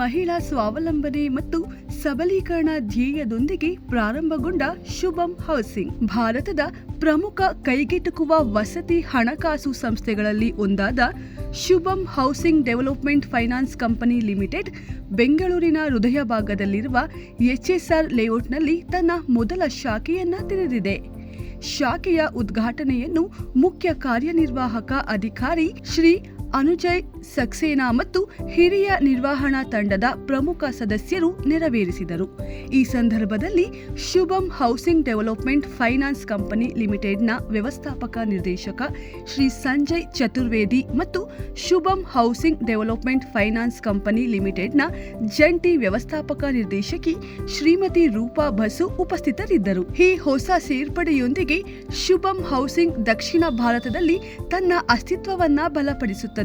ಮಹಿಳಾ ಸ್ವಾವಲಂಬನೆ ಮತ್ತು ಸಬಲೀಕರಣ ಧ್ಯೇಯದೊಂದಿಗೆ ಪ್ರಾರಂಭಗೊಂಡ ಶುಭಂ ಹೌಸಿಂಗ್. ಭಾರತದ ಪ್ರಮುಖ ಕೈಗೆಟುಕುವ ವಸತಿ ಹಣಕಾಸು ಸಂಸ್ಥೆಗಳಲ್ಲಿ ಒಂದಾದ Shubham housing development finance company limited, ಬೆಂಗಳೂರಿನ ಹೃದಯ ಭಾಗದಲ್ಲಿರುವ ಎಚ್ಎಸ್ಆರ್ ಲೇಔಟ್ನಲ್ಲಿ ತನ್ನ ಮೊದಲ ಶಾಖೆಯನ್ನ ತೆರೆದಿದೆ. ಶಾಖೆಯ ಉದ್ಘಾಟನೆಯನ್ನು ಮುಖ್ಯ ಕಾರ್ಯನಿರ್ವಾಹಕ ಅಧಿಕಾರಿ ಶ್ರೀ ಅನುಜಯ್, ಸಕ್ಸೇನಾ ಮತ್ತು ಹಿರಿಯ ನಿರ್ವಹಣಾ ತಂಡದ ಪ್ರಮುಖ ಸದಸ್ಯರು ನೆರವೇರಿಸಿದರು. ಈ ಸಂದರ್ಭದಲ್ಲಿ Shubham housing development finance company ಲಿಮಿಟೆಡ್ನ ವ್ಯವಸ್ಥಾಪಕ ನಿರ್ದೇಶಕ ಶ್ರೀ ಸಂಜಯ್ ಚತುರ್ವೇದಿ ಮತ್ತು Shubham housing development finance company ಲಿಮಿಟೆಡ್ನ ಜಂಟಿ ವ್ಯವಸ್ಥಾಪಕ ನಿರ್ದೇಶಕಿ ಶ್ರೀಮತಿ ರೂಪಾ ಬಸು ಉಪಸ್ಥಿತರಿದ್ದರು. ಈ ಹೊಸ ಸೇರ್ಪಡೆಯೊಂದಿಗೆ ಶುಭಂ ಹೌಸಿಂಗ್ ದಕ್ಷಿಣ ಭಾರತದಲ್ಲಿ ತನ್ನ ಅಸ್ತಿತ್ವವನ್ನ ಬಲಪಡಿಸುತ್ತದೆ.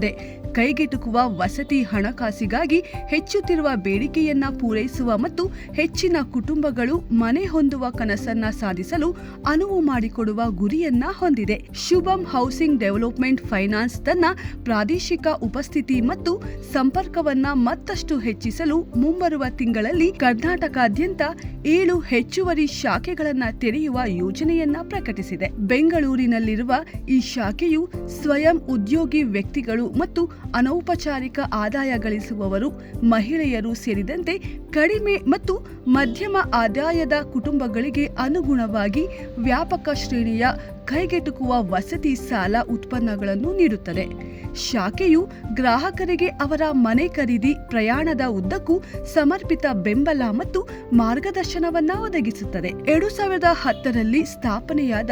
ಕೈಗೆಟುಕುವ ವಸತಿ ಹಣಕಾಸಿಗಾಗಿ ಹೆಚ್ಚುತ್ತಿರುವ ಬೇಡಿಕೆಯನ್ನ ಪೂರೈಸುವ ಮತ್ತು ಹೆಚ್ಚಿನ ಕುಟುಂಬಗಳು ಮನೆ ಹೊಂದುವ ಕನಸನ್ನ ಸಾಧಿಸಲು ಅನುವು ಮಾಡಿಕೊಡುವ ಗುರಿಯನ್ನ ಹೊಂದಿದೆ. ಶುಭಂ ಹೌಸಿಂಗ್ ಡೆವಲಪ್ಮೆಂಟ್ ಫೈನಾನ್ಸ್ ತನ್ನ ಪ್ರಾದೇಶಿಕ ಉಪಸ್ಥಿತಿ ಮತ್ತು ಸಂಪರ್ಕವನ್ನ ಮತ್ತಷ್ಟು ಹೆಚ್ಚಿಸಲು ಮುಂಬರುವ ತಿಂಗಳಲ್ಲಿ ಕರ್ನಾಟಕಾದ್ಯಂತ ಏಳು ಹೆಚ್ಚುವರಿ ಶಾಖೆಗಳನ್ನ ತೆರೆಯುವ ಯೋಜನೆಯನ್ನ ಪ್ರಕಟಿಸಿದೆ. ಬೆಂಗಳೂರಿನಲ್ಲಿರುವ ಈ ಶಾಖೆಯು ಸ್ವಯಂ ಉದ್ಯೋಗಿ ವ್ಯಕ್ತಿಗಳು ಮತ್ತು ಅನೌಪಚಾರಿಕ ಆದಾಯ ಗಳಿಸುವವರು ಮಹಿಳೆಯರು ಸೇರಿದಂತೆ ಕಡಿಮೆ ಮತ್ತು ಮಧ್ಯಮ ಆದಾಯದ ಕುಟುಂಬಗಳಿಗೆ ಅನುಗುಣವಾಗಿ ವ್ಯಾಪಕ ಶ್ರೇಣಿಯ ಕೈಗೆಟುಕುವ ವಸತಿ ಸಾಲ ಉತ್ಪನ್ನಗಳನ್ನು ನೀಡುತ್ತದೆ. ಶಾಖೆಯು ಗ್ರಾಹಕರಿಗೆ ಅವರ ಮನೆ ಖರೀದಿ ಪ್ರಯಾಣದ ಉದ್ದಕ್ಕೂ ಸಮರ್ಪಿತ ಬೆಂಬಲ ಮತ್ತು ಮಾರ್ಗದರ್ಶನವನ್ನ ಒದಗಿಸುತ್ತದೆ. ಎರಡು ಸಾವಿರದ ಹತ್ತರಲ್ಲಿ ಸ್ಥಾಪನೆಯಾದ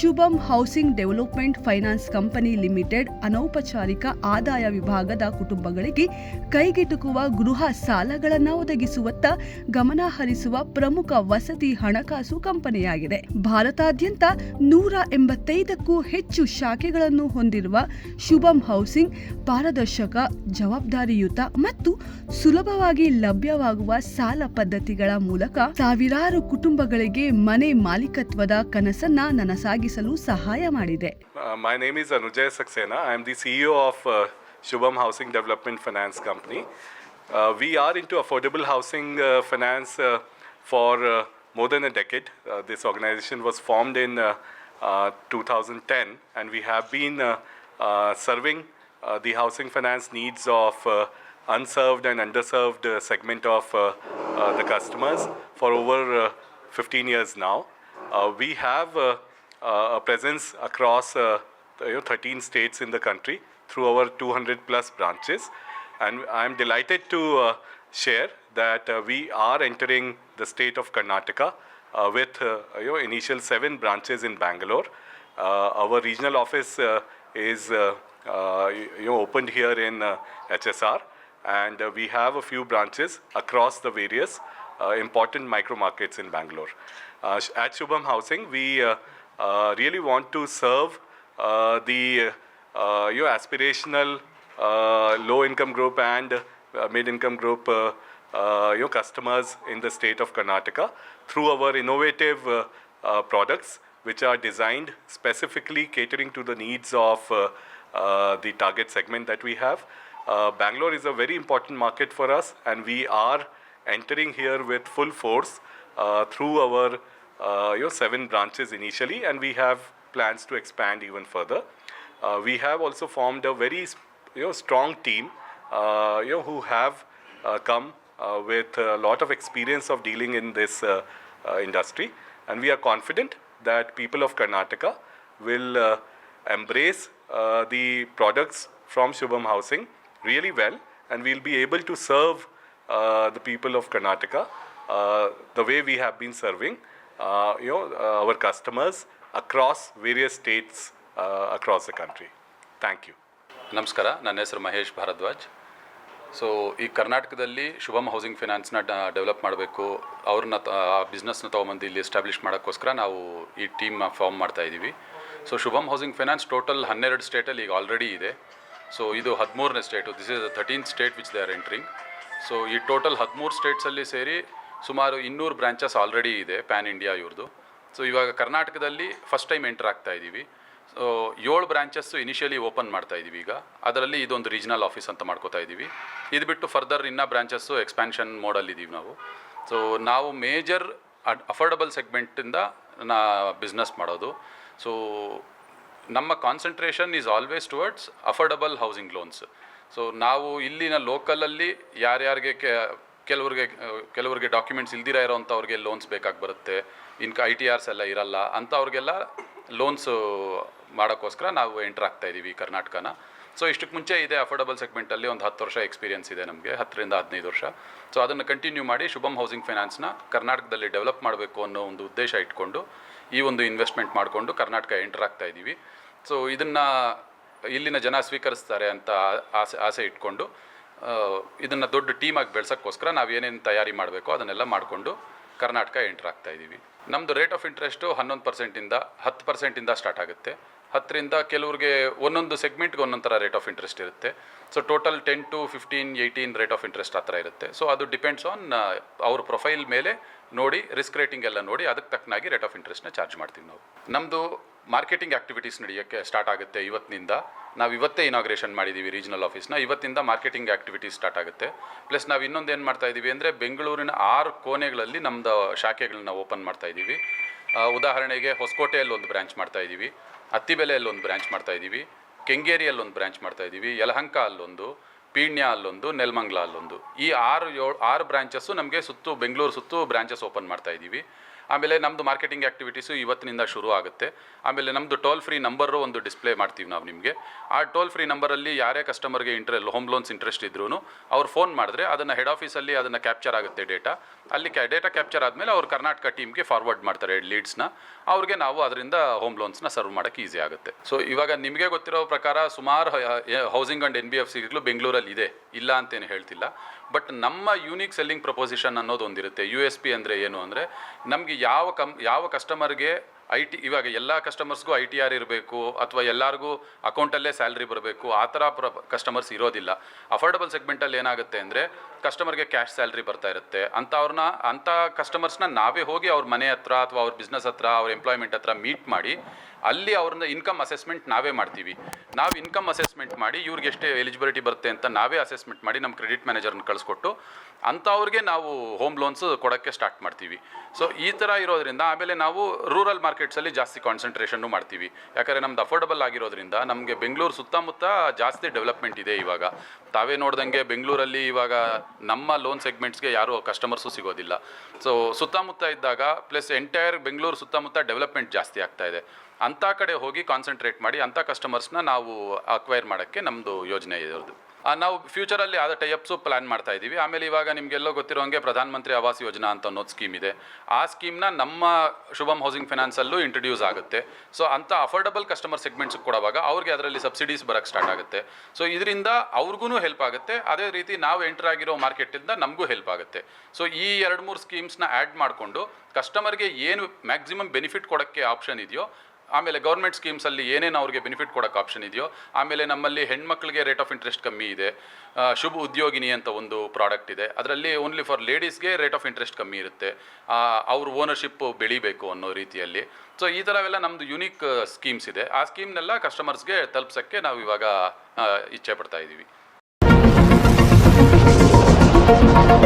Shubham housing development finance company limited ಅನೌಪಚಾರಿಕ ಆದಾಯ ವಿಭಾಗದ ಕುಟುಂಬಗಳಿಗೆ ಕೈಗೆಟುಕುವ ಗೃಹ ಸಾಲಗಳನ್ನು ಒದಗಿಸುವತ್ತ ಗಮನ ಹರಿಸುವ ಪ್ರಮುಖ ವಸತಿ ಹಣಕಾಸು ಕಂಪನಿಯಾಗಿದೆ. ಭಾರತಾದ್ಯಂತ ನೂರ ಎಂಬತ್ತೈದಕ್ಕೂ ಹೆಚ್ಚು ಶಾಖೆಗಳನ್ನು ಹೊಂದಿರುವ ಶುಭಂ ಹೌಸಿಂಗ್ ಪಾರದರ್ಶಕ ಜವಾಬ್ದಾರಿಯುತ ಮತ್ತು ಸುಲಭವಾಗಿ ಲಭ್ಯವಾಗುವ ಸಾಲ ಪದ್ಧತಿಗಳ ಮೂಲಕ ಸಾವಿರಾರು ಕುಟುಂಬಗಳಿಗೆ ಮನೆ ಮಾಲೀಕತ್ವದ ಕನಸನ್ನ ನನಸಾಗಿಸಲು ಸಹಾಯ ಮಾಡಿದೆ my name name is Saxena I I am the CEO of housing Shubham Housing Development Finance Company. In we affordable housing finance for uh, uh, uh, more than a decade. Uh, this organization was formed in uh, uh, 2010, and we have uh, uh, serving uh, the housing finance needs of uh, unserved and underserved uh, segment of uh, uh, the customers for over uh, 15 years now. Uh, we have uh, uh, a presence across uh, you know, 13 states in the country through our 200 plus branches. And I'm delighted to uh, share that uh, we are entering the state of Karnataka uh, with uh, you know, initial seven branches in Bangalore. Uh, our regional office uh, is uh, uh, you know, opened here in HSR, and uh, we have a few branches across the various important micro markets in Bangalore. At Shubham Housing, we really want to serve the your aspirational uh, low income group and uh, mid income group uh, your customers in the state of Karnataka through our innovative uh, uh, products which are designed specifically catering to the needs of uh, uh, the target segment that we have. Uh, Bangalore is a very important market for us, and we are entering here with full force through our uh, your seven branches initially, and we have plans to expand even further. Uh, we have also formed a very you know, strong team uh, you know, who have uh, come with a lot of experience of dealing in this industry, and we are confident that people of Karnataka will uh, embrace uh, the products from Shubham Housing really well, and we'll be able to serve uh, the people of Karnataka uh, the way we have been serving uh, you know, uh, our customers across various states uh, across the country. Thank you. ನಮಸ್ಕಾರ ನನ್ನ ಹೆಸರು Mahesh Bharadwaj so ಈ ಕರ್ನಾಟಕದಲ್ಲಿ Shubham housing ಫಿನಾನ್ಸ್ನ develop ಮಾಡಬೇಕು. ಅವ್ರನ್ನ ಆ ಬಿಸ್ನೆಸ್ನ ತೊಗೊಂಬಂದು ಇಲ್ಲಿ ಎಸ್ಟಾಬ್ಲಿಷ್ ಮಾಡೋಕ್ಕೋಸ್ಕರ ನಾವು ಈ ಟೀಮ್ ಫಾರ್ಮ್ ಮಾಡ್ತಾ ಇದ್ದೀವಿ. So Shubham housing finance total ಹನ್ನೆರಡು ಸ್ಟೇಟಲ್ಲಿ ಈಗ ಆಲ್ರೆಡಿ ಇದೆ. ಸೊ ಇದು ಹದಿಮೂರನೇ state this is thirteen state which they are entering so ಈ ಟೋಟಲ್ ಹದಿಮೂರು ಸ್ಟೇಟ್ಸಲ್ಲಿ ಸೇರಿ ಸುಮಾರು ಇನ್ನೂರು ಬ್ರಾಂಚಸ್ ಆಲ್ರೆಡಿ ಇದೆ ಪ್ಯಾನ್ ಇಂಡಿಯಾ ಇವ್ರದ್ದು ಸೊ ಇವಾಗ ಕರ್ನಾಟಕದಲ್ಲಿ ಫಸ್ಟ್ ಟೈಮ್ ಎಂಟರ್ ಆಗ್ತಾ ಇದ್ದೀವಿ. ಏಳು ಬ್ರಾಂಚಸ್ಸು ಇನಿಷಿಯಲಿ ಓಪನ್ ಮಾಡ್ತಾ ಇದ್ದೀವಿ ಈಗ. ಅದರಲ್ಲಿ ಇದೊಂದು ರೀಜನಲ್ ಆಫೀಸ್ ಅಂತ ಮಾಡ್ಕೋತಾ ಇದ್ದೀವಿ ಇದು ಬಿಟ್ಟು ಫರ್ದರ್ ಇನ್ನೂ ಬ್ರಾಂಚಸ್ಸು ಎಕ್ಸ್ಪ್ಯಾನ್ಷನ್ ಮೋಡಲ್ಲಿದ್ದೀವಿ ನಾವು. ಸೊ ನಾವು ಮೇಜರ್ ಅಫೋರ್ಡಬಲ್ ಸೆಗ್ಮೆಂಟಿಂದ ನಾ ಬಿಸ್ನೆಸ್ ಮಾಡೋದು. ಸೊ ನಮ್ಮ concentration is always towards affordable housing loans so ನಾವು ಇಲ್ಲಿನ ಲೋಕಲಲ್ಲಿ ಯಾರ್ಯಾರಿಗೆ ಕೆ, ಕೆಲವ್ರಿಗೆ ಕೆಲವ್ರಿಗೆ ಡಾಕ್ಯುಮೆಂಟ್ಸ್ ಇಲ್ದಿರ ಇರೋವಂಥವ್ರಿಗೆ ಲೋನ್ಸ್ ಬೇಕಾಗಿ ಬರುತ್ತೆ. ಇನ್ಕ ಐ ಟಿ ಆರ್ಸ್ ಎಲ್ಲ ಇರಲ್ಲ. ಅಂಥವ್ರಿಗೆಲ್ಲ ಲೋನ್ಸು ಮಾಡೋಕ್ಕೋಸ್ಕರ ನಾವು ಎಂಟ್ರ್ ಆಗ್ತಾ ಇದ್ದೀವಿ ಕರ್ನಾಟಕನ. ಸೊ ಇಷ್ಟಕ್ಕೆ ಮುಂಚೆ ಇದೆ ಅಫೋರ್ಡಬಲ್ ಸೆಗ್ಮೆಂಟಲ್ಲಿ ಒಂದು ಹತ್ತು ವರ್ಷ ಎಕ್ಸ್ಪೀರಿಯನ್ಸ್ ಇದೆ ನಮಗೆ, ಹತ್ತರಿಂದ ಹದಿನೈದು ವರ್ಷ. ಸೊ ಅದನ್ನು ಕಂಟಿನ್ಯೂ ಮಾಡಿ ಶುಭಮ್ ಹೌಸಿಂಗ್ ಫೈನಾನ್ಸ್ನ ಕರ್ನಾಟಕದಲ್ಲಿ ಡೆವಲಪ್ ಮಾಡಬೇಕು ಅನ್ನೋ ಒಂದು ಉದ್ದೇಶ ಇಟ್ಕೊಂಡು ಈ ಒಂದು ಇನ್ವೆಸ್ಟ್ಮೆಂಟ್ ಮಾಡಿಕೊಂಡು ಕರ್ನಾಟಕ ಎಂಟ್ರ್ ಆಗ್ತಾ ಇದ್ದೀವಿ ಸೊ ಇದನ್ನು ಇಲ್ಲಿನ ಜನ ಸ್ವೀಕರಿಸ್ತಾರೆ ಅಂತ ಆಸೆ ಆಸೆ ಇಟ್ಕೊಂಡು ಇದನ್ನು ದೊಡ್ಡ ಟೀಮಾಗಿ ಬೆಳೆಸೋಕ್ಕೋಸ್ಕರ ನಾವು ಏನೇನು ತಯಾರಿ ಮಾಡಬೇಕು ಅದನ್ನೆಲ್ಲ ಮಾಡಿಕೊಂಡು ಕರ್ನಾಟಕ ಎಂಟ್ರ್ ಆಗ್ತಾ ಇದ್ದೀವಿ ನಮ್ಮದು ರೇಟ್ ಆಫ್ ಇಂಟ್ರೆಸ್ಟು ಹನ್ನೊಂದು ಪರ್ಸೆಂಟಿಂದ ಹತ್ತು ಪರ್ಸೆಂಟಿಂದ ಸ್ಟಾರ್ಟ್ ಆಗುತ್ತೆ. ಹತ್ತರಿಂದ ಕೆಲವ್ರಿಗೆ ಒಂದೊಂದು ಸೆಗ್ಮೆಂಟ್ಗೆ ಒಂದೊಂದು ಥರ ರೇಟ್ ಆಫ್ ಇಂಟ್ರೆಸ್ಟ್ ಇರುತ್ತೆ. So total ten to fifteen eighteen rate of interest ಆ ಇರುತ್ತೆ. ಸೊ ಅದು ಡಿಪೆಂಡ್ಸ್ ಆನ್ ಅವ್ರ ಪ್ರೊಫೈಲ್ ಮೇಲೆ ನೋಡಿ ರಿಸ್ಕ್ ರೇಟಿಂಗ್ ಎಲ್ಲ ನೋಡಿ, ಅದಕ್ಕೆ ತಕ್ಕನಾಗಿ ರೇಟ್ ಆಫ್ ಇಂಟ್ರೆಸ್ಟ್ನ ಚಾರ್ಜ್ ಮಾಡ್ತೀವಿ ನಾವು. ನಮ್ಮದು ಮಾರ್ಕೆಟಿಂಗ್ ಆ್ಯಕ್ಟಿವಿಟೀಸ್ ನಡೆಯೋಕ್ಕೆ ಸ್ಟಾರ್ಟ್ ಆಗುತ್ತೆ ಇವತ್ತಿನಿಂದ. ನಾವು ಇವತ್ತೇ ಇನಾಗ್ರೇಷನ್ ಮಾಡಿದ್ದೀವಿ ರೀಜನಲ್ ಆಫೀಸ್ನ ಇವತ್ತಿಂದ ಮಾರ್ಕೆಟಿಂಗ್ ಆ್ಯಕ್ಟಿವಿಟೀಸ್ ಸ್ಟಾರ್ಟ್ ಆಗುತ್ತೆ. ಪ್ಲಸ್ ನಾವು ಇನ್ನೊಂದು ಏನು ಮಾಡ್ತಾ ಇದ್ದೀವಿ ಅಂದರೆ ಬೆಂಗಳೂರಿನ ಆರು ಕೋಣೆಗಳಲ್ಲಿ ನಮ್ಮದು ಶಾಖೆಗಳನ್ನ ಓಪನ್ ಮಾಡ್ತಾ ಇದ್ದೀವಿ ಉದಾಹರಣೆಗೆ ಹೊಸಕೋಟೆಯಲ್ಲಿ ಒಂದು ಬ್ರ್ಯಾಂಚ್ ಮಾಡ್ತಾ ಇದ್ದೀವಿ ಅತ್ತಿಬೆಲೆಯಲ್ಲಿ ಒಂದು ಬ್ರ್ಯಾಂಚ್ ಮಾಡ್ತಾ ಇದ್ದೀವಿ ಕೆಂಗೇರಿಯಲ್ಲಿ ಒಂದು ಬ್ರ್ಯಾಂಚ್ ಮಾಡ್ತಾ ಇದ್ದೀವಿ ಯಲಹಂಕ ಅಲ್ಲೊಂದು. ಪೀಣ್ಯ ಅಲ್ಲೊಂದು, ನೆಲಮಂಗ್ಲ ಅಲ್ಲೊಂದು. ಈ ಆರು ಏಳು ಆರು ಬ್ರಾಂಚಸ್ಸು ನಮಗೆ ಸುತ್ತು, ಬೆಂಗಳೂರು ಸುತ್ತು ಬ್ರಾಂಚಸ್ ಓಪನ್ ಮಾಡ್ತಾ ಇದ್ದೀವಿ. ಆಮೇಲೆ ನಮ್ಮದು ಮಾರ್ಕೆಟಿಂಗ್ ಆ್ಯಕ್ಟಿವಿಟೀಸು ಇವತ್ತಿನಿಂದ ಶುರು ಆಗುತ್ತೆ. ಆಮೇಲೆ ನಮ್ಮದು ಟೋಲ್ ಫ್ರೀ ನಂಬರು ಒಂದು ಡಿಸ್ಪ್ಲೇ ಮಾಡ್ತೀವಿ ನಾವು ನಿಮಗೆ. ಆ ಟೋಲ್ ಫ್ರೀ ನಂಬರಲ್ಲಿ ಯಾರೇ ಕಸ್ಟಮರ್ಗೆ ಇಂಟ್ರೆ ಹೋಮ್ ಲೋನ್ಸ್ ಇಂಟ್ರೆಸ್ಟ್ ಇದ್ರೂ ಅವ್ರು ಫೋನ್ ಮಾಡಿದ್ರೆ ಅದನ್ನು ಹೆಡ್ ಆಫೀಸಲ್ಲಿ ಅದನ್ನು ಕ್ಯಾಪ್ಚರ್ ಆಗುತ್ತೆ ಡೇಟಾ ಅಲ್ಲಿ ಕ್ಯಾ ಡೇಟಾ ಕ್ಯಾಪ್ಚರ್ ಆದಮೇಲೆ ಅವ್ರು ಕರ್ನಾಟಕ ಟೀಮ್ಗೆ ಫಾರ್ವರ್ಡ್ ಮಾಡ್ತಾರೆ ಲೀಡ್ಸ್ನ ಅವ್ರಿಗೆ ನಾವು ಅದರಿಂದ ಹೋಮ್ ಲೋನ್ಸ್ನ ಸರ್ವ್ ಮಾಡೋಕ್ಕೆ ಈಸಿ ಆಗುತ್ತೆ. ಸೊ ಇವಾಗ ನಿಮಗೆ ಗೊತ್ತಿರೋ ಪ್ರಕಾರ ಸುಮಾರು housing and N B F ಸಿಗಳು ಬೆಂಗಳೂರಲ್ಲಿ ಇದೆ, ಇಲ್ಲ ಅಂತೇನು ಹೇಳ್ತಿಲ್ಲ. ಬಟ್ ನಮ್ಮ ಯೂನಿಕ್ ಸೆಲ್ಲಿಂಗ್ ಪ್ರಪೋಸಿಷನ್ ಅನ್ನೋದು ಒಂದಿರುತ್ತೆ. ಯು ಎಸ್ ಪಿ ಅಂದರೆ ಏನು ಅಂದರೆ, ನಮಗೆ ಯಾವ ಕಂ, ಯಾವ ಕಸ್ಟಮರ್ಗೆ ಐ ಟಿ ಇವಾಗ ಎಲ್ಲ ಕಸ್ಟಮರ್ಸ್ಗೂ ಐ ಟಿ ಆರ್ ಇರಬೇಕು, ಅಥವಾ ಎಲ್ಲರಿಗೂ ಅಕೌಂಟಲ್ಲೇ ಸ್ಯಾಲ್ರಿ ಬರಬೇಕು, ಆ ಥರ ಪ್ರ ಕಸ್ಟಮರ್ಸ್ ಇರೋದಿಲ್ಲ. ಅಫೋರ್ಡಬಲ್ ಸೆಗ್ಮೆಂಟಲ್ಲಿ ಏನಾಗುತ್ತೆ ಅಂದರೆ ಕಸ್ಟಮರ್ಗೆ ಕ್ಯಾಶ್ ಸ್ಯಾಲ್ರಿ ಬರ್ತಾ ಇರುತ್ತೆ. ಅಂಥವ್ರನ್ನ ಅಂಥ ಕಸ್ಟಮರ್ಸ್ನ ನಾವೇ ಹೋಗಿ ಅವ್ರ ಮನೆ ಹತ್ರ ಅಥವಾ ಅವ್ರ ಬಿಸ್ನೆಸ್ ಹತ್ರ, ಅವ್ರ ಎಂಪ್ಲಾಯ್ಮೆಂಟ್ ಹತ್ರ ಮೀಟ್ ಮಾಡಿ ಅಲ್ಲಿ ಅವ್ರನ್ನ ಇನ್ಕಮ್ ಅಸೆಸ್ಮೆಂಟ್ ನಾವೇ ಮಾಡ್ತೀವಿ. ನಾವು ಇನ್ಕಮ್ ಅಸೆಸ್ಮೆಂಟ್ ಮಾಡಿ ಇವ್ರಿಗೆ ಎಷ್ಟು ಎಲಿಜಿಬಿಲಿಟಿ ಬರುತ್ತೆ ಅಂತ ನಾವೇ ಅಸೆಸ್ಮೆಂಟ್ ಮಾಡಿ ನಮ್ಮ ಕ್ರೆಡಿಟ್ ಮ್ಯಾನೇಜರ್ನ ಕಳಿಸ್ಕೊಟ್ಟು ಅಂಥವ್ರಿಗೆ ನಾವು ಹೋಮ್ ಲೋನ್ಸ್ ಕೊಡೋಕ್ಕೆ ಸ್ಟಾರ್ಟ್ ಮಾಡ್ತೀವಿ. ಸೊ ಈ ಥರ ಇರೋದ್ರಿಂದ ಆಮೇಲೆ ನಾವು ರೂರಲ್ ಮಾರ್ಕೆಟ್ಸಲ್ಲಿ ಜಾಸ್ತಿ ಕಾನ್ಸಂಟ್ರೇಷನ್ನು ಮಾಡ್ತೀವಿ. ಯಾಕಂದರೆ ನಮ್ದು ಅಫೋರ್ಡಬಲ್ ಆಗಿರೋದ್ರಿಂದ ನಮಗೆ ಬೆಂಗಳೂರು ಸುತ್ತಮುತ್ತ ಜಾಸ್ತಿ ಡೆವಲಪ್ಮೆಂಟ್ ಇದೆ ಇವಾಗ. ತಾವೇ ನೋಡ್ದಂಗೆ ಬೆಂಗಳೂರಲ್ಲಿ ಇವಾಗ ನಮ್ಮ ಲೋನ್ ಸೆಗ್ಮೆಂಟ್ಸ್ಗೆ ಯಾರೂ ಕಸ್ಟಮರ್ಸು ಸಿಗೋದಿಲ್ಲ. ಸೊ ಸುತ್ತಮುತ್ತ ಇದ್ದಾಗ ಪ್ಲಸ್ ಎಂಟೈರ್ ಬೆಂಗಳೂರು ಸುತ್ತಮುತ್ತ ಡೆವಲಪ್ಮೆಂಟ್ ಜಾಸ್ತಿ ಆಗ್ತಾ ಇದೆ. ಅಂಥ ಕಡೆ ಹೋಗಿ ಕಾನ್ಸಂಟ್ರೇಟ್ ಮಾಡಿ ಅಂಥ ಕಸ್ಟಮರ್ಸ್ನ ನಾವು ಅಕ್ವೈರ್ ಮಾಡೋಕ್ಕೆ ನಮ್ಮದು ಯೋಜನೆ ಇರೋದು. ನಾವು ಫ್ಯೂಚರಲ್ಲಿ ಆದ ಟೈಅಪ್ಸು ಪ್ಲ್ಯಾನ್ ಮಾಡ್ತಾ ಇದ್ದೀವಿ. ಆಮೇಲೆ ಇವಾಗ ನಿಮಗೆಲ್ಲೋ ಗೊತ್ತಿರೋಂಗೆ ಪ್ರಧಾನ ಮಂತ್ರಿ ಆವಾಸ್ ಯೋಜನಾ ಅಂತ ಅನ್ನೋದು ಸ್ಕೀಮ್ ಇದೆ. ಆ ಸ್ಕೀಮ್ನ ನಮ್ಮ ಶುಭಮ್ ಹೌಸಿಂಗ್ ಫೈನಾನ್ಸಲ್ಲೂ ಇಂಟ್ರೊಡ್ಯೂಸ್ ಆಗುತ್ತೆ. ಸೊ ಅಂಥ ಅಫೋರ್ಡಬಲ್ ಕಸ್ಟಮರ್ ಸೆಗ್ಮೆಂಟ್ಸ್ ಕೊಡುವಾಗ ಅವ್ರಿಗೆ ಅದರಲ್ಲಿ ಸಬ್ಸಿಡೀಸ್ ಬರೋಕ್ಕೆ ಸ್ಟಾರ್ಟ್ ಆಗುತ್ತೆ. ಸೊ ಇದರಿಂದ ಅವ್ರಿಗೂ ಹೆಲ್ಪ್ ಆಗುತ್ತೆ. ಅದೇ ರೀತಿ ನಾವು ಎಂಟರ್ ಆಗಿರೋ ಮಾರ್ಕೆಟಿಂದ ನಮಗೂ ಹೆಲ್ಪ್ ಆಗುತ್ತೆ. ಸೊ ಈ ಎರಡು ಮೂರು ಸ್ಕೀಮ್ಸ್ನ ಆ್ಯಡ್ ಮಾಡಿಕೊಂಡು ಕಸ್ಟಮರ್ಗೆ ಏನು ಮ್ಯಾಕ್ಸಿಮಮ್ ಬೆನಿಫಿಟ್ ಕೊಡೋಕ್ಕೆ ಆಪ್ಷನ್ ಇದೆಯೋ ಆಮೇಲೆ ಗೌರ್ಮೆಂಟ್ ಸ್ಕೀಮ್ಸಲ್ಲಿ ಏನೇನು ಅವ್ರಿಗೆ ಬೆನಿಫಿಟ್ ಕೊಡೋಕ್ಕೆ ಆಪ್ಷನ್ ಇದೆಯೋ, ಆಮೇಲೆ ನಮ್ಮಲ್ಲಿ ಹೆಣ್ಮಕ್ಳಿಗೆ ರೇಟ್ ಆಫ್ ಇಂಟ್ರೆಸ್ಟ್ ಕಮ್ಮಿ ಇದೆ ಶುಭ ಉದ್ಯೋಗಿನಿ ಅಂತ ಒಂದು ಪ್ರಾಡಕ್ಟ್ ಇದೆ. ಅದರಲ್ಲಿ ಓನ್ಲಿ ಫಾರ್ ಲೇಡೀಸ್ಗೆ ರೇಟ್ ಆಫ್ ಇಂಟ್ರೆಸ್ಟ್ ಕಮ್ಮಿ ಇರುತ್ತೆ. ಅವ್ರ ಓನರ್ಶಿಪ್ ಬೆಳಿಬೇಕು ಅನ್ನೋ ರೀತಿಯಲ್ಲಿ. ಸೊ ಈ ಥರವೆಲ್ಲ ನಮ್ಮದು ಯುನೀಕ್ ಸ್ಕೀಮ್ಸ್ ಇದೆ. ಆ ಸ್ಕೀಮ್ನೆಲ್ಲ ಕಸ್ಟಮರ್ಸ್ಗೆ ತಲುಪ್ಸೋಕ್ಕೆ ನಾವು ಇವಾಗ ಇಚ್ಛೆ ಪಡ್ತಾ ಇದ್ದೀವಿ